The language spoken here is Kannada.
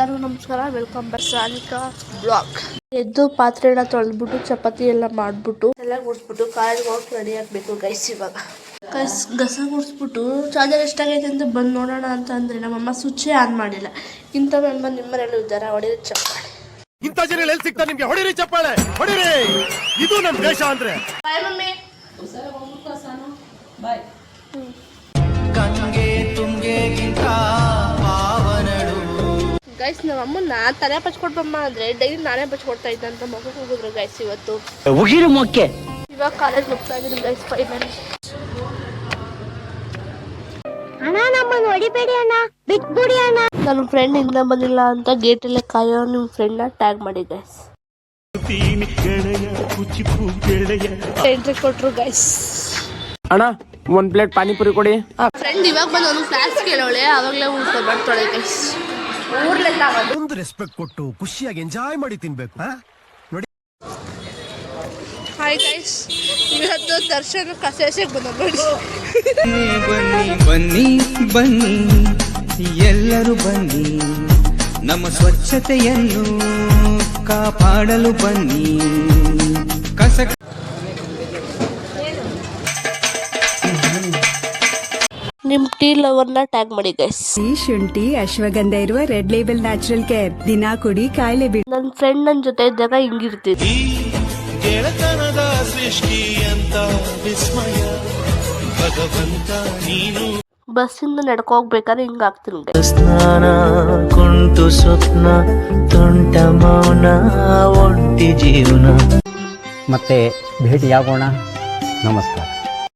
ಎಲ್ಲರಿಗೂ ನಮಸ್ಕಾರ. ವೆಲ್ಕಮ್ ಬ್ಯಾಕ್ ಸಾನಿಕಾ ಬ್ಲಾಗ್ ಎದ್ದು ಪಾತ್ರೆನ ತೊಳೆದ್ಬಿಟ್ಟು ಚಪಾತಿ ಎಲ್ಲ ಮಾಡಿಬಿಟ್ಟು ಎಲ್ಲ ಗುಡಿಸ್ಬಿಟ್ಟು ಕಾಲೇಜ್ ಹೋಗಿ ರೆಡಿ ಆಗಬೇಕು ಗೈಸ್ ಇವಾಗ. ಗೈಸ್ ಗಸ ಗುಡಿಸ್ಬಿಟ್ಟು ಚಾರ್ಜರ್ ಎಷ್ಟಾಗೈತೆ ಅಂತ ಬಂದು ನೋಡೋಣ ಅಂತ ಅಂದರೆ ನಮ್ಮಮ್ಮ ಸ್ವಿಚ್ಚೇ ಆನ್ ಮಾಡಿಲ್ಲ. ಇಂಥ ಮೆಂಬರ್ ನಿಮ್ಮನೆಲ್ಲೂ ಇದ್ದಾರೆ? ಹೊಡೆದ ಚಪ್ಪಾಳೆ. ಇಂಥ ಜನ ಎಲ್ಲಿ ಸಿಗ್ತಾ ನಿಮಗೆ? ಹೊಡಿರಿ ಚಪ್ಪಾಳೆ ಹೊಡಿರಿ. ಇದು ನಮ್ಮ ದೇಶ ಅಂದ್ರೆ. ಬಾಯ್ ಮಮ್ಮಿ. ಗಂಗೆ ತುಂಗೆಗಿಂತ ಗೈಸ್ ನಮ್ಮ ಅಮ್ಮನ ತಲೆ ಬಚ್ಕೊಡ್ಬಮ್ಮ ಅಂದರೆ ಡೈಲಿ ನಾನೇ ಬಚ್ಕೊಡ್ತಾ ಇದ್ದೆ ಅಂತ ಮಗು ಹೋಗಿದ್ರು ಗೈಸ್ ಇವತ್ತು. ಉಗಿರು ಮೊಕ್ಕೆ ಇವಾಗ ಕಾಲೇಜ್ ಹೋಗ್ತಾ ಇದ್ದೀನಿ ಗೈಸ್ ಫೈನಲಿ ಅಣ್ಣ ನಮ್ಮನ್ನು ಹೊಡಿಬೇಡಿ ಅಣ್ಣ ಬಿಟ್ಬಿಡಿ ಅಣ್ಣ. ನನ್ನ ಫ್ರೆಂಡ್ ಇಂದ ಬಂದಿಲ್ಲ ಅಂತ ಗೇಟಲ್ಲೇ ಕಾಯೋ ನಿಮ್ಮ ಫ್ರೆಂಡ್ನ ಟ್ಯಾಗ್ ಮಾಡಿ ಗೈಸ್ ಎಂಟ್ರಿ ಕೊಟ್ರು ಗೈಸ್ ಅಣ್ಣ ಒಂದ್ ಪ್ಲೇಟ್ ಪಾನಿಪುರಿ ಕೊಡಿ. ಫ್ರೆಂಡ್ ಇವಾಗ ಬಂದು ಒಂದು ಕ್ಲಾಸ್ ಕೇಳೋಳೆ ಅವಾಗಲೇ ಊಟ ಮಾಡ್ತಾಳೆ ಗೈಸ್ ಊರ್ಲೆಲ್ಲ ಒಂದು ರೆಸ್ಪೆಕ್ಟ್ ಕೊಟ್ಟು ಖುಷಿಯಾಗಿ ಎಂಜಾಯ್ ಮಾಡಿ ತಿನ್ಬೇಕು ಹಾ? ನೋಡಿ. ಹಾಯ್ ಗೈಸ್ ಇವತ್ತು ದರ್ಶನ ಕಸೇಸಕ್ಕೆ ಬಂದ ನೋಡಿ. ಬನ್ನಿ ಬನ್ನಿ ಬನ್ನಿ ಎಲ್ಲರೂ ಬನ್ನಿ. ನಮ್ಮ ಸ್ವಚ್ಛತೆಯನ್ನು ಕಾಪಾಡಲು ಬನ್ನಿ. ಕಸ ನಿಮ್ಮ ಟೀ ಲವರ್ನ ಟ್ಯಾಗ್ ಮಾಡಿ ಗೈಸ್ ಈ ಶುಂಠಿ ಅಶ್ವಗಂಧ ಇರುವ ರೆಡ್ ಲೇಬಲ್ ನ್ಯಾಚುರಲ್ ಕೇರ್ ದಿನ ಕುಡಿ ಕಾಯಿಲೆ ಬಿಡಿ ನನ್ನ ಫ್ರೆಂಡ್ ನನ್ನ ಜೊತೆ ಇದ್ದಾಗ ಹಿಂಗಿರ್ತಿದ್ದೆ ಗೆಳತನದ ಸೃಷ್ಟಿ ಅಂತ ವಿಸ್ಮಯ. ಭಗವಂತ ನೀನು. ಬಸ್ಸಿಂದ ನಡ್ಕೊ ಹೋಗ್ಬೇಕಾದ್ರೆ ಹಿಂಗೆ ಆಗ್ತೀನಿ ಸ್ನಾನ ಕುಂಟು ಸ್ವಪ್ನ ತುಂಟ ಮೌನ ಒಂಟಿ ಜೀವನ. ಮತ್ತೆ ಭೇಟಿಯಾಗೋಣ. ನಮಸ್ಕಾರ.